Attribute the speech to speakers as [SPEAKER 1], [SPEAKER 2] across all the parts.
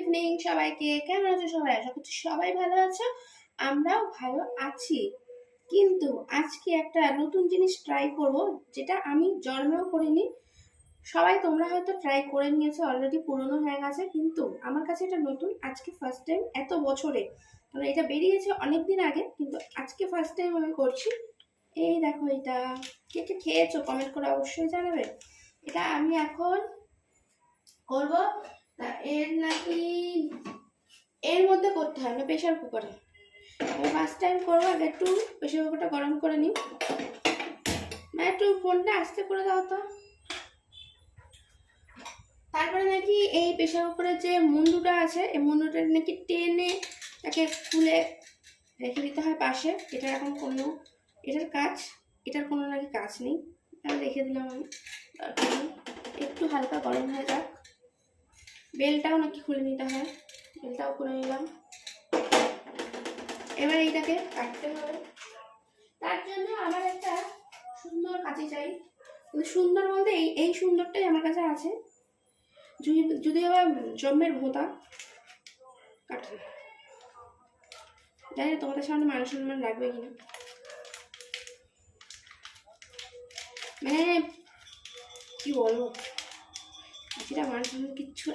[SPEAKER 1] Evening সবাইকে। কেমন আছো সবাই? আশা করছি সবাই ভালো আছো। আমরাও ভালো আছি। কিন্তু আজকে একটা নতুন জিনিস ট্রাই করব, যেটা আমি জন্মেও করিনি। সবাই তোমরা হয়তো ট্রাই করে নিয়েছো অলরেডি পুরনো হয়ে গেছে। কিন্তু আমার কাছে এটা নতুন, আজকে ফার্স্ট টাইম এত বছরে। কারণ এটা বেরিয়েছে অনেক দিন আগে, কিন্তু আজকে ফার্স্ট টাইম আমি করছি। এই দেখো এটা। কে কে খেয়েছো? কমেন্ট করে অবশ্যই জানাবে। এটা আমি এখন করব। তা এর নাকি, এর মধ্যে করতে হয় প্রেশার কুকারে আমি ফার্স্ট টাইম করব, আগে একটু প্রেশার কুকারটা গরম করে নিই। না, একটু ফোনটা আস্তে করে দাও তো। তারপরে নাকি এই প্রেশার কুকারের যে মুন্ডুটা আছে, এই মুন্ডুটা নাকি টেনে তাকে খুলে রেখে দিতে হয় পাশে। এটার এখন কোনো, এটার কাজ, এটার কোনো নাকি কাজ নেই। আমি রেখে দিলাম আমি। একটু হালকা গরম হয়ে যাক। বেলটাও নাকি খুলে নিতে হয়। বেলটাও খুলে নিলাম। এবার এইটাকে কাটতে হবে। তার জন্য আমার একটা সুন্দর কাঁচি চাই। সুন্দর বলতে এই এই সুন্দরটাই আমার কাছে আছে। যদি আবার জন্মের ভোঁতা কাটে। জানি না তোমাদের সামনে মান সম্মান রাখবে কিনা। মানে কি বলব? কাঁচিটা মান সম্মান কিচ্ছু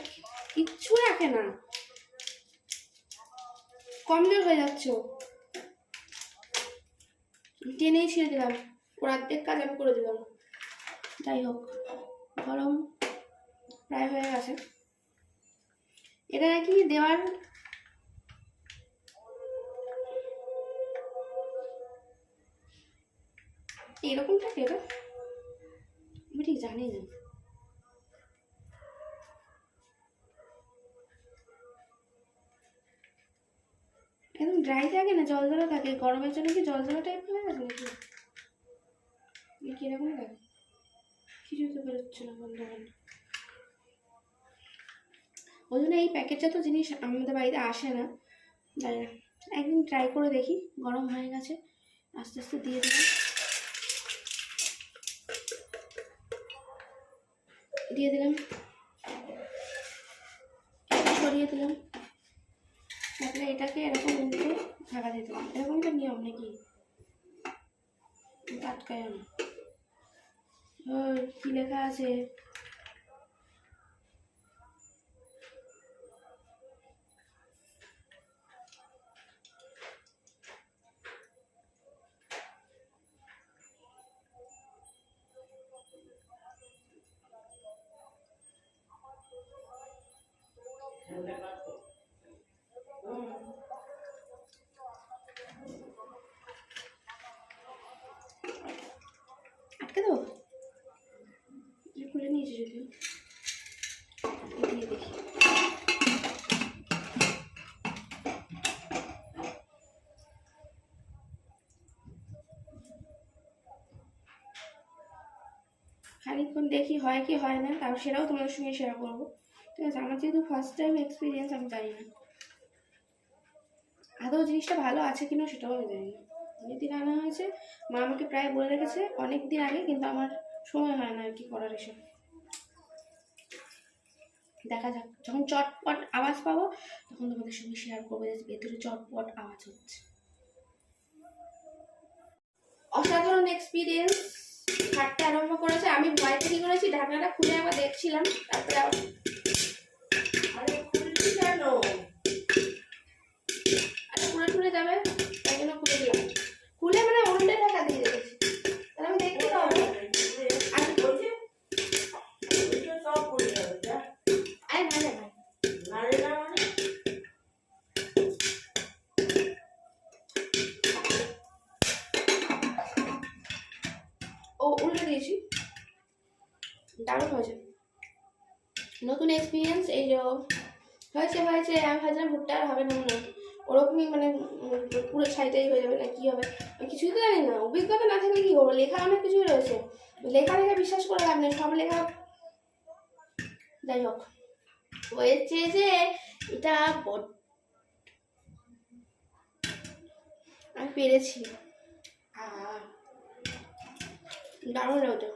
[SPEAKER 1] কিচ্ছু রাখে না। কমজোর হয়ে যাচ্ছে টেনেই ছেড়ে দিলাম। ওর অর্ধেক কাজ আমি করে দিলাম। যাই হোক, গরম প্রায় হয়ে গেছে। এটা নাকি দেওয়ার? এরকম থাকে এটা আমি ঠিক জানি না। একদম ড্রাই থাকে না, জল জলা থাকে। গরমের জন্য কি জল জলা টাইপ হয়ে গেছে নাকি? কীরকম লাগে? কিছু তো বেরোচ্ছে না, বন্ধ ওই জন্য এই প্যাকেটটা তো জিনিস আমাদের বাড়িতে আসে না। জানি না। একদিন ট্রাই করে দেখি, গরম হয়ে গেছে। আস্তে আস্তে দিয়ে দেবো দিয়ে দিলাম। সরিয়ে দিলাম। তারপরে এটাকে এরকম উল্টে ঢাকা দিতে হবে। এরকম তো নিয়ম নাকি? আটকায় না। কি লেখা আছে? আটকে দেবো এটা খুলে নিয়েছি যদি দেখি। খানিকক্ষণ দেখি হয় কি হয় না তাও সেটাও তোমাদের সঙ্গে শেয়ার করব। ঠিক আছে, আমার যেহেতু ফার্স্ট টাইম এক্সপিরিয়েন্স আমি জানি না। আদৌ জিনিসটা ভালো আছে কিনা সেটাও আমি জানি না। আনা হয়েছে, মা আমাকে প্রায় বলে রেখেছে অনেক দিন আগে, কিন্তু আমার সময় হয় না আর কি করার এসব। দেখা যাক, যখন চটপট আওয়াজ পাবো, তখন তোমাদের সঙ্গে শেয়ার করব যে ভেতরে চটপট আওয়াজ হচ্ছে। অসাধারণ এক্সপিরিয়েন্স হাঁটতে আরম্ভ করেছে, আমি ভয় থেকে করেছি, ঢাকনাটা খুলে আবার দেখছিলাম, তারপরে আবার দারুণ হয়েছে। নতুন এক্সপিরিয়েন্স এই যে হয়েছে হয়েছে আমি ভাবছিলাম ভুট্টা আর হবে না মনে ওরকমই মানে পুরো ছাইটাই হয়ে যাবে, না কী হবে? কিছুই তো জানি না, অভিজ্ঞতা না থাকলে কি করব? লেখা অনেক কিছুই রয়েছে। লেখা লেখা বিশ্বাস করে লাভ নেই, সব লেখা। যাই হোক, হয়েছে যে এটা আমি পেরেছি। দারুণ লাগছে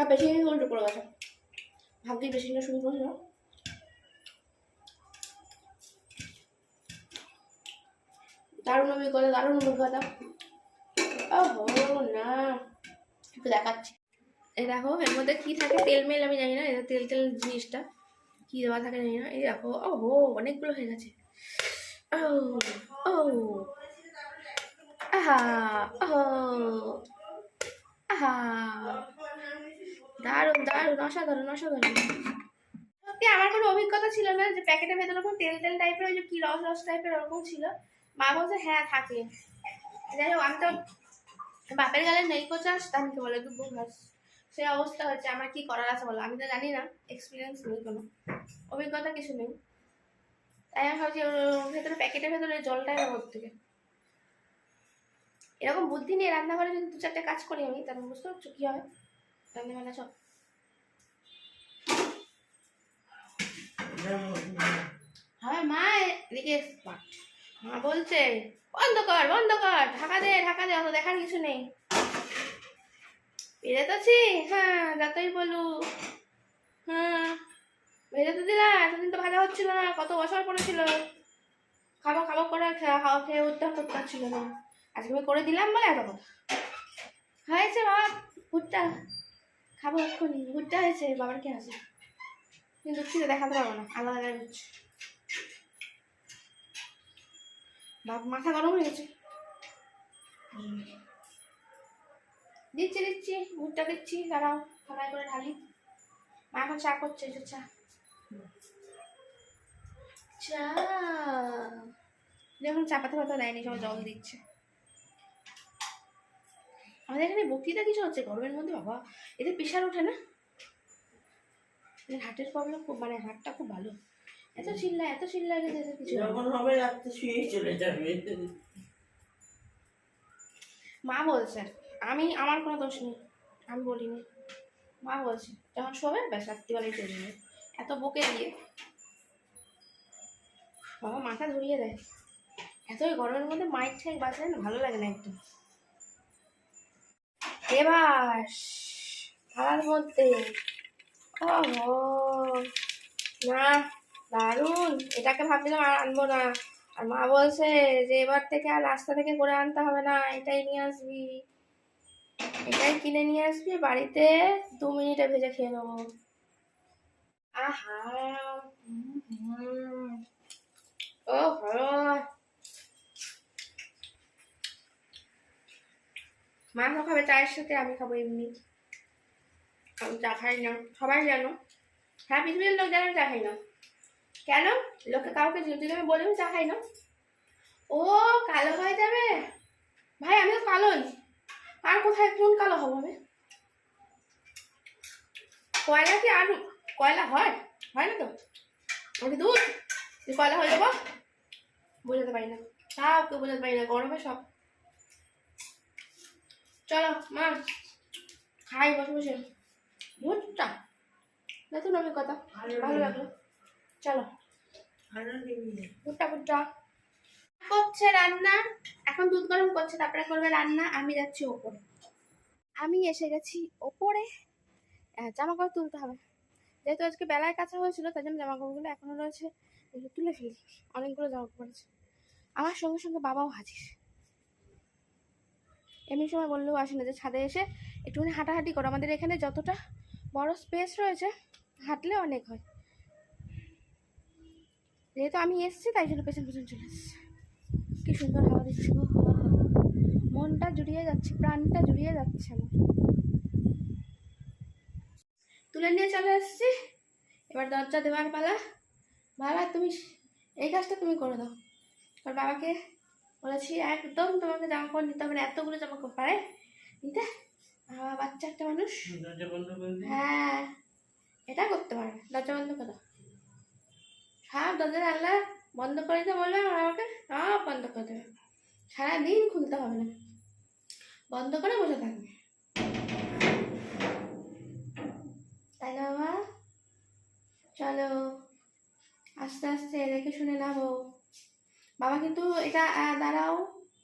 [SPEAKER 1] হ্যাঁ বেশি উল্টো পড়ে গেছে ভাগ্যে না শুরু দারুণ অভিজ্ঞতা দারুণ অভিজ্ঞতা না। দেখাচ্ছি। দেখো, এর মধ্যে থাকে? আমি জানি না তেল তেল জিনিসটা। কি দেওয়া থাকে জানি না। দেখো, ও হো, অনেকগুলো হয়ে গেছে। ও ও। দারুণ দারুণ, অসাধারণ অসাধারণ। সত্যি, আমার কোনো অভিজ্ঞতা ছিল না যে প্যাকেটের ভেতরে ওরকম তেল তেল টাইপের ওই যে কি রস রস টাইপের ওরকম ছিল। মা বলছে হ্যাঁ থাকে। যাই হোক, আমি তো বাপের গালে নেই কোচাস তাহলে বলে দুব্বু ঘাস সেই অবস্থা হচ্ছে আমার কি করার আছে বলো? আমি তো জানি না এক্সপিরিয়েন্স নেই কোনো। অভিজ্ঞতা কিছু নেই। তাই আমি ভাবছি, ওর ভেতরে, প্যাকেটের ভেতরে জলটাই ব্যবহার থেকে। এরকম বুদ্ধি নিয়ে রান্নাঘরে যদি দু চারটে কাজ করি আমি, তাহলে বুঝতে পারছ কি হবে রান্না বান্না সব হ্যাঁ মা, এদিকে মা বলছে, বন্ধ কর বন্ধ কর, ঢাকা দে ঢাকা দে, অত দেখার কিছু নেই। বেড়ে তোছি হ্যাঁ যতই বলু হ্যাঁ ভেজে তো দিলাম এতদিন তো ভাজা হচ্ছিল না, কত বছর পড়েছিল। খাব খাব করে খাওয়া খেয়ে উদ্ধার করতে পারছিল না। আজকে করে দিলাম বলে এত কথা। হয়েছে বাবা ভুট্টা খাব এক্ষুনি ভুট্টা হয়েছে, বাবার কি আছে? কিন্তু খিদে দেখাতে পারব না, আলাদা আলাদা হচ্ছে বাপ মাথা গরম হয়ে গেছে। দিচ্ছি দিচ্ছি ভুট্টা দিচ্ছি, দাঁড়াও থালায় করে ঢালি। মা এখন চা করছে যে চা। চা। যখন চা পাতা পাতা দেয়নি, সবাই জল দিচ্ছে। আমাদের এখানে বক্তৃতা কিছু হচ্ছে গরমের মধ্যে বাবা এদের প্রেশার ওঠে না? হার্টের প্রবলেম খুব মানে হার্টটা খুব ভালো। এত চিল্লা এত চিল্লা এদের কিছু
[SPEAKER 2] যখন হবে রাত্রে শুয়েই চলে যাবে।
[SPEAKER 1] মা বলছে আমি আমার কোনো দোষ নেই আমি বলিনি। মা বলছে যখন শোবে ব্যাস রাত্রিবেলায় চলে যাবে। এত বকে দিয়ে। বাবা মাথা ধরিয়ে দেয়। এত ওই গরমের মধ্যে মাইক ঠাইক বাজলে ভালো লাগে না একদম। এবার থালার মধ্যে ও না দারুণ। এটাকে ভাবছিলাম আর আনব না। আর মা বলছে যে এবার থেকে আর রাস্তা থেকে করে আনতে হবে না এটাই নিয়ে আসবি। এটাই কিনে নিয়ে আসবি বাড়িতে দু মিনিটে ভেজে খেয়ে নেব। আহা। হুম, হুম। ও হো মা তো খাবে চায়ের সাথে আমি খাব এমনি। আমি চা খাই না। সবাই জানো? হ্যাঁ পৃথিবীর লোক জানে চা খাই না। কেন? লোকে কাউকে যদি আমি বলি চা খাই না। ও, কালো হয়ে যাবে? ভাই, আমি তো কালোই আর কোথায়, কোন কালো হব আমি? কয়লা কি আর, কয়লা হয়? হয় না তো? আমি দুধ তুই কয়লা হয়ে যাব? বোঝাতে পারি না। তাও কেউ বোঝাতে পারি না, গরমে সব। চলো মা খাই বসে বসে। ভুটটা। ভুট্টা নতুন অভিজ্ঞতা ভালো লাগল। চলো। ভুট্টা ভুট্টা। করছে রান্না। এখন দুধ গরম করছে তারপরে করবে রান্না। আমি যাচ্ছি ওপরে। আমি এসে গেছি ওপরে। জামা কাপড় তুলতে হবে। যেহেতু আজকে বেলায় কাছা হয়েছিল তাই জন্য জামা কাপড়গুলো এখনও রয়েছে। তুলে ফেলি। অনেকগুলো জামা কাপড় আছে। আমার সঙ্গে সঙ্গে বাবাও হাজির। এমনি সময় বললেও আসে না যে ছাদে এসে একটুখানি হাঁটাহাঁটি করো। আমাদের এখানে যতটা বড় স্পেস রয়েছে, হাঁটলে অনেক হয়। যেহেতু আমি এসেছি, তাই জন্য পেছন পেছন চলে এসেছি। কি সুন্দর হাওয়া দিচ্ছে মনটা জুড়িয়ে যাচ্ছে, প্রাণটা জুড়িয়ে যাচ্ছে আমার। তুলে নিয়ে চলে এসেছি। এবার দরজা দেওয়ার পালা। বাবা, তুমি এই কাজটা তুমি করে দাও। আর বাবাকে বলেছি একদম তোমাকে জামা কাপড় নিতে হবে না এতগুলো জামা কাপড় পারে নিতে। বাবা বাচ্চা একটা মানুষ। হ্যাঁ এটা করতে পারবে দরজা বন্ধ করে সব দরজা জানলা বন্ধ করে দিতে বলবে আমার আমাকে সব বন্ধ করে দেবে। সারাদিন খুলতে হবে না। বন্ধ করে বসে থাকবে। তাই না বাবা? চলো আস্তে আস্তে দেখে শুনে নামো। বাবা কিন্তু এটা দাঁড়াও।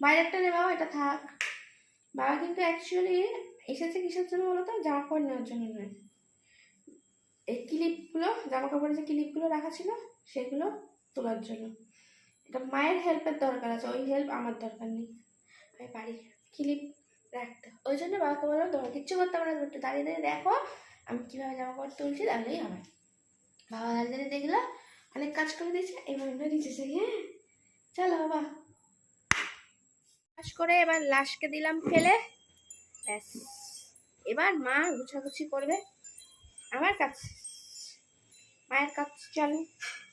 [SPEAKER 1] বাইরেরটা নে বাবা, এটা থাক। বাবা কিন্তু অ্যাকচুয়ালি এসেছে কিসের জন্য বলো তো জামা কাপড় নেওয়ার জন্য নয়। এই ক্লিপগুলো জামা কাপড়ে যে ক্লিপগুলো রাখা ছিল, সেগুলো তোলার জন্য। এটা মায়ের হেল্পের দরকার আছে, ওই হেল্প আমার দরকার নেই। আমি পারি। ক্লিপ রাখতে। ওই জন্য বাবাকে বললাম, তোমার কিচ্ছু করতে পারো একটু দাঁড়িয়ে দাঁড়িয়ে দেখো, আমি কীভাবে জামা কাপড় তুলছি, তাহলেই হবে। বাবা দাঁড়িয়ে দাঁড়িয়ে দেখল, অনেক কাজ করে দিয়েছে, এবার এবার দিয়েছে হ্যাঁ। চলো, বাবা। করে এবার লাশকে দিলাম ফেলে। ব্যাস। এবার মা গুছাগুছি করবে। আমার কাজ মায়ের কাজ চলো।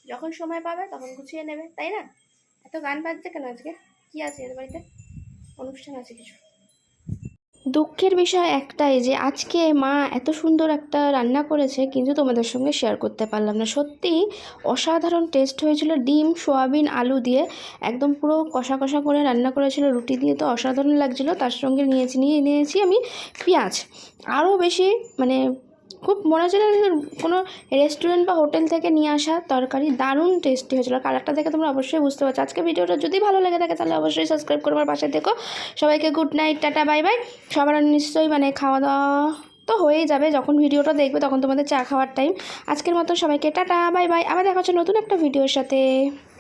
[SPEAKER 1] যখন সময় পাবে তখন গুছিয়ে নেবে, তাই না? এত গান বাজছে কেন আজকে? কি আছে এর বাড়িতে? অনুষ্ঠান আছে কিছু? দুঃখের বিষয় একটাই যে আজকে মা এত সুন্দর একটা রান্না করেছে, কিন্তু তোমাদের সঙ্গে শেয়ার করতে পারলাম না। সত্যি অসাধারণ টেস্ট হয়েছিল ডিম, সোয়াবিন, আলু দিয়ে একদম পুরো কষা কষা করে রান্না করেছিল। রুটি দিয়ে তো অসাধারণ লাগছিল। তার সঙ্গে নিয়েছি, নিয়ে নিয়েছি আমি পেঁয়াজ। আরও বেশি মানে খুব মনে হচ্ছিল কোনো রেস্টুরেন্ট বা হোটেল থেকে নিয়ে আসা তরকারি দারুণ টেস্টি হয়েছিল। কালারটা দেখে তোমরা অবশ্যই বুঝতে পারছ। আজকে ভিডিওটা যদি ভালো লেগে থাকে তাহলে অবশ্যই সাবস্ক্রাইব করে আমার পাশে দেখো সবাইকে good night tata bye bye সবার নিশ্চয়ই মানে খাওয়া দাওয়া তো হয়েই যাবে। যখন ভিডিওটা দেখবে তখন তোমাদের চা খাওয়ার টাইম আজকের মতো সবাইকে টাটা বাই বাই আবার দেখা হচ্ছে নতুন একটা ভিডিওর সাথে।